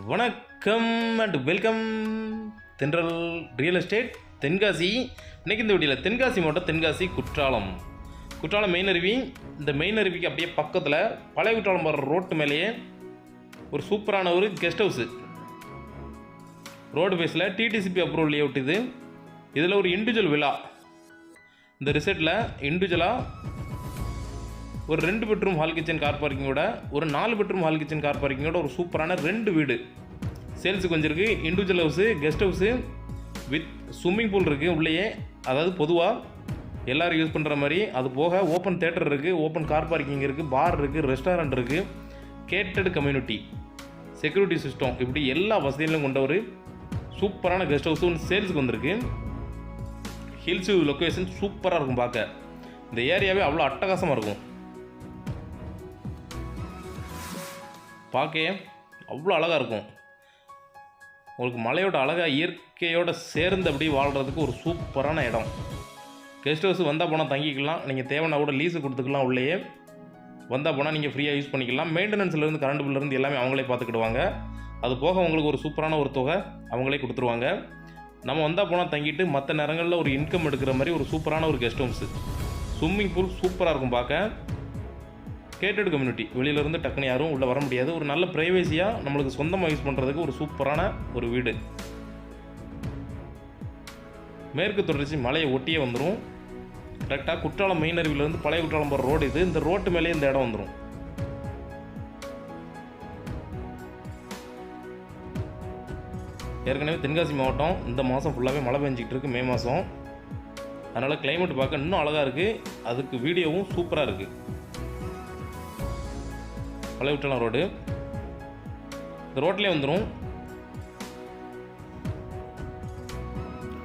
வணக்கம் and welcome Thendral real estate Tenkasi. இன்னைக்கு இந்த வீடியோவில் தென்காசி மாவட்டம் தென்காசி குற்றாலம். குற்றாலம் மெயின் அருவி. இந்த மெயின் அருவிக்கு அப்படியே பக்கத்தில் பழைய குற்றாலம் போகிற ரோட்டு மேலேயே ஒரு சூப்பரான ஒரு கெஸ்ட் ஹவுஸு ரோடு பேஸில் டிடிசிபி அப்ரூவல் லேஅவுட் இது. இதில் ஒரு இண்டிவிஜுவல் விழா இந்த ரிசர்ட்டில் இண்டிவிஜுவலாக ஒரு ரெண்டு பெட்ரூம் ஹால் கிச்சன் கார் பார்க்கிங்கோட ஒரு நாலு பெட்ரூம் ஹால் கிச்சன் கார் பார்க்கிங்கோட ஒரு சூப்பரான ரெண்டு வீடு. சேல்ஸுக்கு வந்திருக்கு individual house guest house with swimming pool இருக்குது உள்ளேயே. அதாவது பொதுவாக எல்லோரும் யூஸ் பண்ணுற மாதிரி அது போக ஓப்பன் தேட்டர் இருக்குது ஓப்பன் கார் பார்க்கிங் இருக்குது பார் இருக்குது ரெஸ்டாரண்ட் இருக்குது கேட்டட் கம்யூனிட்டி செக்யூரிட்டி சிஸ்டம் இப்படி எல்லா வசதிகளும் கொண்ட ஒரு சூப்பரான கெஸ்ட் ஹவுஸும் சேல்ஸுக்கு வந்திருக்கு. ஹில்ஸ் லொக்கேஷன் சூப்பராக இருக்கும் பார்க்க. இந்த ஏரியாவே அவ்வளோ அட்டகாசமாக இருக்கும். பார்க்க அவ்வளோ அழகாக இருக்கும். உங்களுக்கு மலையோட அழகாக இயற்கையோடு சேர்ந்து அப்படி வாழ்கிறதுக்கு ஒரு சூப்பரான இடம். கெஸ்ட் ஹவுஸ் வந்தால் போனால் தங்கிக்கலாம். நீங்கள் தேவைன்னா கூட லீஸு கொடுத்துக்கலாம் உள்ளேயே. வந்தால் போனால் நீங்கள் ஃப்ரீயாக யூஸ் பண்ணிக்கலாம். மெயின்டெனன்ஸ்லேருந்து கரண்ட் பில்லேருந்து எல்லாமே அவங்களே பார்த்துக்கிடுவாங்க. அது போக உங்களுக்கு ஒரு சூப்பரான ஒரு தொகை அவங்களே கொடுத்துருவாங்க. நம்ம வந்தால் போனால் தங்கிட்டு மற்ற நேரங்களில் ஒரு இன்கம் எடுக்கிற மாதிரி ஒரு சூப்பரான ஒரு கெஸ்ட் ஹவுஸு ஸ்விம்மிங் பூல் சூப்பராக இருக்கும் பார்க்க. Gated community. வெளியிலேருந்து டக்குன்னு யாரும் உள்ளே வர முடியாது. ஒரு நல்ல ப்ரைவேசியாக நம்மளுக்கு சொந்தமாக யூஸ் பண்ணுறதுக்கு ஒரு சூப்பரான ஒரு வீடு. மேற்கு தொடர்ச்சி மலையை ஒட்டியே வந்துடும் கரெக்டாக குற்றாலம் மெயின் அருவிலேருந்து பழைய குற்றாலம் போகிற ரோடு இது. இந்த ரோட்டு மேலேயே இந்த இடம் வந்துடும் ஏற்கனவே தென்காசி மாவட்டம் இந்த மாதம் ஃபுல்லாகவே மழை பெஞ்சிக்கிட்டு இருக்குது மே மாதம் அதனால் கிளைமேட் பார்க்க இன்னும் அழகாக இருக்குது அதுக்கு வீடியோவும் சூப்பராக இருக்குது பழைய குற்றாலம் ரோடு இந்த ரோட்லேயே வந்துடும்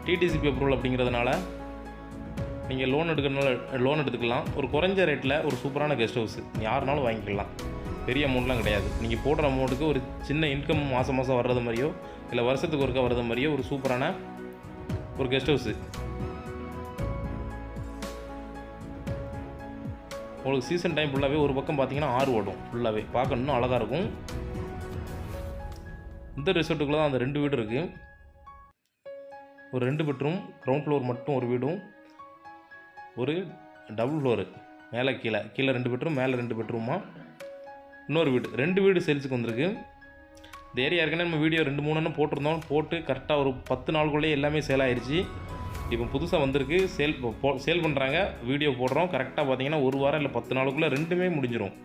டிடிசிபி அப்ரூவல் அப்படிங்கிறதுனால நீங்கள் லோன் எடுக்கிறனால லோன் எடுத்துக்கலாம். ஒரு குறைஞ்ச ரேட்டில் ஒரு சூப்பரான கெஸ்ட் ஹவுஸ் யாருனாலும் வாங்கிக்கலாம். பெரிய அமௌண்ட்லாம் கிடையாது. நீங்கள் போடுற அமௌண்ட்டுக்கு ஒரு சின்ன இன்கம் மாதம் மாதம் வர்றது மாதிரியோ இல்லை வருஷத்துக்கு ஒருக்கா வர்றது மாதிரியோ ஒரு சூப்பரான ஒரு கெஸ்ட் ஹவுஸு உங்களுக்கு சீசன் டைம் ஃபுல்லாகவே ஒரு பக்கம் பார்த்தீங்கன்னா ஆறு ஓடும் ஃபுல்லாகவே பார்க்க இன்னும் அழகாக இருக்கும். இந்த ரிசார்ட்டுக்குள்ளே தான் அந்த ரெண்டு வீடு இருக்குது ஒரு ரெண்டு பெட்ரூம் க்ரௌண்ட் ஃப்ளோர் மட்டும் ஒரு வீடும். ஒரு டபுள் ஃப்ளோரு மேலே கீழே. கீழே ரெண்டு பெட்ரூம் மேலே ரெண்டு பெட்ரூமா இன்னொரு வீடு. ரெண்டு வீடு சேல்ஸுக்கு வந்திருக்கு. இந்த ஏரியா ஏற்கனவே நம்ம வீடியோ ரெண்டு மூணுன்னு போட்டிருந்தோம். போட்டு கரெக்டாக ஒரு பத்து நாளுக்குள்ளேயே எல்லாமே சேல் ஆயிடுச்சு இப்போ புதுசாக வந்திருக்கு. சேல் போ சேல் பண்ணுறாங்க வீடியோ போடுறோம். கரெக்டாக பார்த்தீங்கன்னா ஒரு வாரம் இல்லை பத்து நாளுக்குள்ளே ரெண்டுமே முடிஞ்சிடும்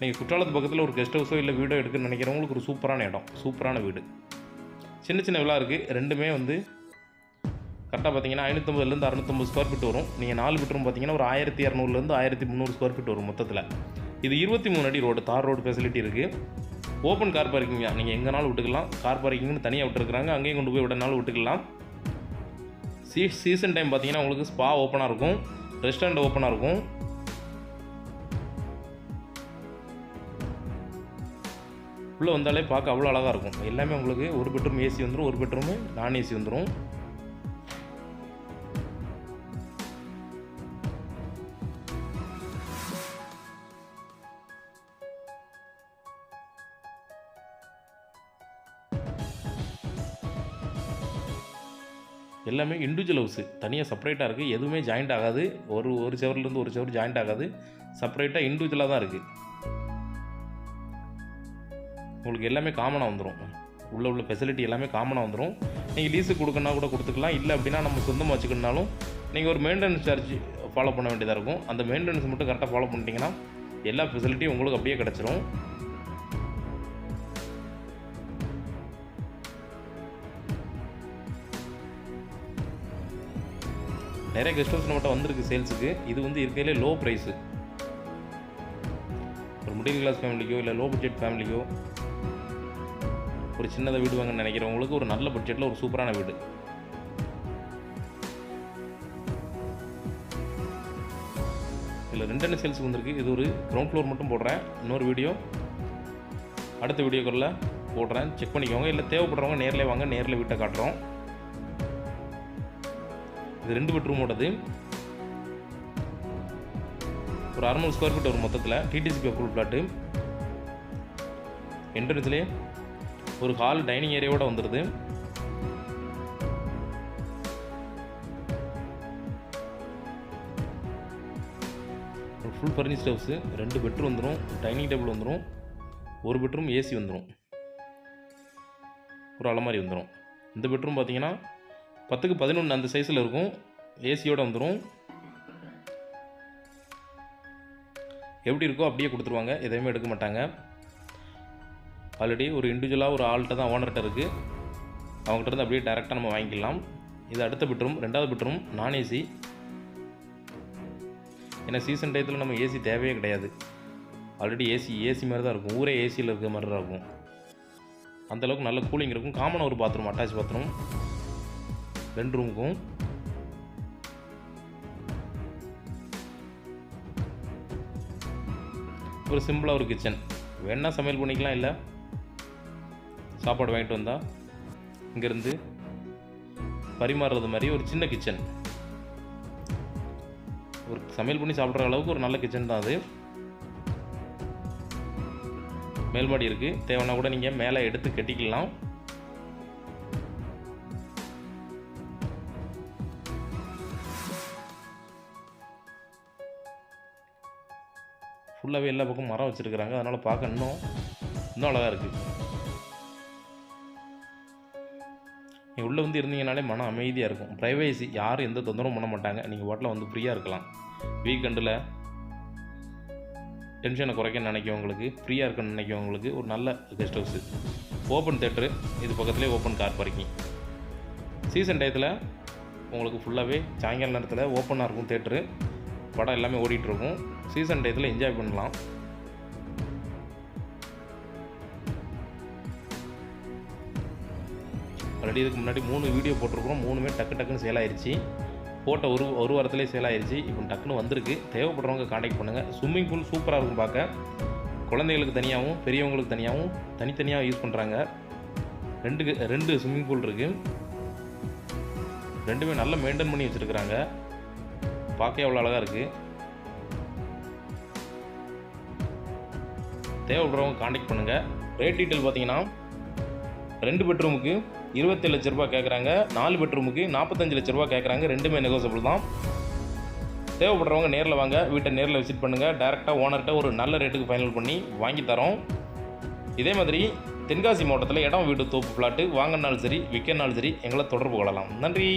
நீங்கள் குற்றாலத்து பக்கத்தில் ஒரு கெஸ்ட் ஹவுஸோ இல்லை வீடோ எடுக்கணும்னு நினைக்கிறவங்களுக்கு ஒரு சூப்பரான இடம். சூப்பரான வீடு. சின்ன சின்ன விழா இருக்குது ரெண்டுமே வந்து கரெக்டாக பார்த்தீங்கன்னா ஐநூற்றம்பதுலேருந்து அறுநூத்தம்பது ஸ்கொயர் ஃபீட் வரும். நீங்கள் நாலு பெட்ரூம் பார்த்தீங்கன்னா ஒரு ஆயிரத்தி இரநூறுலேருந்து ஆயிரத்தி முந்நூறு ஸ்கொயர் ஃபீட் வரும் மொத்தத்தில். இது இருபத்தி மூணு அடி ரோடு தார் ரோடு ஃபெசிலிட்டி இருக்குது ஓப்பன் கார் பார்க்கிங்க நீங்கள் எங்கேனாலும் விட்டுக்கலாம். கார் பார்க்கிங்னு தனியாக விட்டுருக்குறாங்க. அங்கேயும் கொண்டு போய் விடனாலும் விட்டுக்கலாம். சீ சீசன் டைம் பார்த்தீங்கன்னா உங்களுக்கு ஸ்பா ஓப்பனாக இருக்கும். ரெஸ்டாரண்ட் ஓப்பனாக இருக்கும். உள்ளே வந்தாலே பார்க்க அவ்வளோ அழகாக இருக்கும். எல்லாமே உங்களுக்கு ஒரு பெட்ரூம் ஏசி வந்துடும் ஒரு பெட்ரூமு நான் ஏசி வந்துடும் எல்லாமே இண்டிவிஜுவல் ஹவுஸு தனியாக செப்பரேட்டாக இருக்குது எதுவுமே ஜாயிண்ட் ஆகாது. ஒரு ஒரு செவர்லேருந்து ஒரு செவர் ஜாயிண்ட் ஆகாது. செப்பரேட்டாக இண்டிவிஜுவலாக தான் இருக்குது உங்களுக்கு எல்லாமே காமனாக வந்துடும் உள்ள உள்ள ஃபெசிலிட்டி எல்லாமே காமனாக வந்துடும் நீங்கள் லீஸுக்கு கொடுக்கணுன்னா கூட கொடுத்துக்கலாம். இல்லை அப்படின்னா நம்ம சொந்தமாக வச்சுக்கணுனாலும் நீங்கள் ஒரு மெயின்டெனன்ஸ் சார்ஜ் ஃபாலோ பண்ண வேண்டியதாக இருக்கும். அந்த மெயின்டெனன்ஸ் மட்டும் கரெக்டாக ஃபாலோ பண்ணிட்டீங்கன்னா எல்லா ஃபெசிலிட்டியும் உங்களுக்கு அப்படியே கிடச்சிரும். நிறைய கெஸ்ட் ஹவுஸ் நம்மகிட்ட வந்திருக்கு சேல்ஸுக்கு இது வந்து இருக்கையிலே லோ ப்ரைஸு ஒரு மிடில் கிளாஸ் ஃபேமிலிக்கோ இல்லை லோ பட்ஜெட் ஃபேமிலிக்கோ ஒரு சின்னதாக வீடு வாங்கன்னு நினைக்கிறவங்களுக்கு ஒரு நல்ல பட்ஜெட்டில் ஒரு சூப்பரான வீடு. இதில் ரெண்டு சேல்ஸ் வந்திருக்கு? இது ஒரு கிரவுண்ட் ஃப்ளோர் மட்டும் போடுறேன். இன்னொரு வீடியோ அடுத்த வீடியோக்குள்ளே போடுறேன். செக் பண்ணிக்கோங்க. இல்லை தேவைப்படுறவங்க நேரில் வாங்க நேரில் வீட்டை காட்டுறோம். இது ரெண்டு பெட்ரூமோடது ஒரு அறுநூறு ஸ்கொயர் ஃபீட் வரும் மொத்தத்தில். டிடிசிபி அப்ரூவல் பிளாட்டு என்ட்ரன்ஸ்லேயே ஒரு ஹால் டைனிங் ஏரியாவோட வந்துடுது ஒரு ஃபுல் ஃபர்னிஷ்ட் ஹவுஸு ரெண்டு பெட்ரூம் வந்துடும் டைனிங் டேபிள் வந்துடும் ஒரு பெட்ரூம் ஏசி வந்துடும் ஒரு அலமாரி வந்துடும் இந்த பெட்ரூம் பார்த்தீங்கன்னா பத்துக்கு பதினொன்று அந்த சைஸில் இருக்கும். ஏசியோட வந்துடும் எப்படி இருக்கோ அப்படியே கொடுத்துருவாங்க. எதையுமே எடுக்க மாட்டாங்க. ஆல்ரெடி ஒரு இண்டிவிஜுவலாக ஒரு ஆள்கிட்ட தான் ஓனர்கிட்ட இருக்குது அவங்ககிட்ட இருந்து அப்படியே டேரெக்டாக நம்ம வாங்கிக்கலாம். இது அடுத்த பெட்ரூம் ரெண்டாவது பெட்ரூம் நான் ஏசி ஏன்னா சீசன் டயத்தில் நம்ம ஏசி தேவையே கிடையாது. ஆல்ரெடி ஏசி ஏசி மாதிரி தான் இருக்கும். ஊரே ஏசியில் இருக்கிற மாதிரி தான் இருக்கும். அந்தளவுக்கு நல்ல கூலிங் இருக்கும். காமனாக ஒரு பாத்ரூம் அட்டாச் பாத்ரூம் ரெண்டு ரூமுக்கும் ஒரு சிம்பிளாக ஒரு கிச்சன் வேணா சமையல் பண்ணிக்கலாம் இல்லை? சாப்பாடு வாங்கிட்டு வந்தால் இங்கேருந்து பரிமாறுறது மாதிரி ஒரு சின்ன கிச்சன் ஒரு சமையல் பண்ணி சாப்பிட்ற அளவுக்கு ஒரு நல்ல கிச்சன் தான் அது. மேல்மாடி இருக்குது தேவைன்னா கூட நீங்கள் மேலே எடுத்து கட்டிக்கலாம். ஃபுல்லாகவே எல்லா பக்கமும் மரம் வச்சுருக்குறாங்க. அதனால் பார்க்க இன்னும் இன்னும் அழகாக இருக்குது நீங்கள் உள்ளே வந்து இருந்தீங்கனாலே மன அமைதியாக இருக்கும். ப்ரைவேசி யாரும் எந்த தொந்தரவும் பண்ண மாட்டாங்க. நீங்கள் ஹோட்டலில் வந்து ஃப்ரீயாக இருக்கலாம். வீக்கெண்டில் டென்ஷனை குறைக்க நினைக்கிறவங்களுக்கு ஃப்ரீயாக இருக்குன்னு நினைக்கிறவங்களுக்கு ஒரு நல்ல கெஸ்ட் ஹவுஸு ஓப்பன் தேட்ரு இது பக்கத்துலேயே ஓப்பன் கார் பார்க்கிங் சீசன் டயத்தில் உங்களுக்கு ஃபுல்லாகவே சாயங்கால நேரத்தில் ஓப்பனாக இருக்கும் தேட்ரு படம் எல்லாமே ஓடிட்டுருக்கும். சீசன் டயத்தில் என்ஜாய் பண்ணலாம். ஆல்ரெடி இதுக்கு முன்னாடி மூணு வீடியோ போட்டிருக்கிறோம். மூணுமே டக்கு டக்குன்னு சேல் ஆயிடுச்சு போட்ட ஒரு ஒரு வாரத்துலேயே சேல் ஆயிடுச்சு இப்போ டக்குன்னு வந்திருக்கு. தேவைப்படுறவங்க காண்டாக்ட் பண்ணுங்கள் ஸ்விம்மிங் பூல் சூப்பராக இருக்கும் பார்க்க. குழந்தைகளுக்கு தனியாகவும் பெரியவங்களுக்கு தனியாகவும் தனித்தனியாக யூஸ் பண்ணுறாங்க ரெண்டு ரெண்டு ஸ்விம்மிங் பூல் இருக்குது ரெண்டுமே நல்லா மெயின்டைன் பண்ணி வச்சுருக்குறாங்க. பார்க்க அவ்வளோ அழகாக இருக்குது தேவைப்படுறவங்க காண்டாக்ட் பண்ணுங்கள் ரேட் டீட்டெயில் பார்த்தீங்கன்னா ரெண்டு பெட்ரூமுக்கு இருபத்தி லட்ச ரூபா கேட்குறாங்க நாலு பெட்ரூமுக்கு நாற்பத்தஞ்சு லட்ச ரூபா கேட்குறாங்க ரெண்டுமே நெகோசபிள் தான். தேவைப்படுறவங்க நேரில் வாங்க. வீட்டை நேரில் விசிட் பண்ணுங்கள் டேரெக்டாக ஓனர்கிட்ட ஒரு நல்ல ரேட்டுக்கு ஃபைனல் பண்ணி வாங்கி தரோம். இதே மாதிரி தென்காசி மாவட்டத்தில் இடம் வீடு தோப்பு பிளாட்டு வாங்கினாலும் சரி விற்கனாலும் சரி எங்களை தொடர்பு கொள்ளலாம். நன்றி.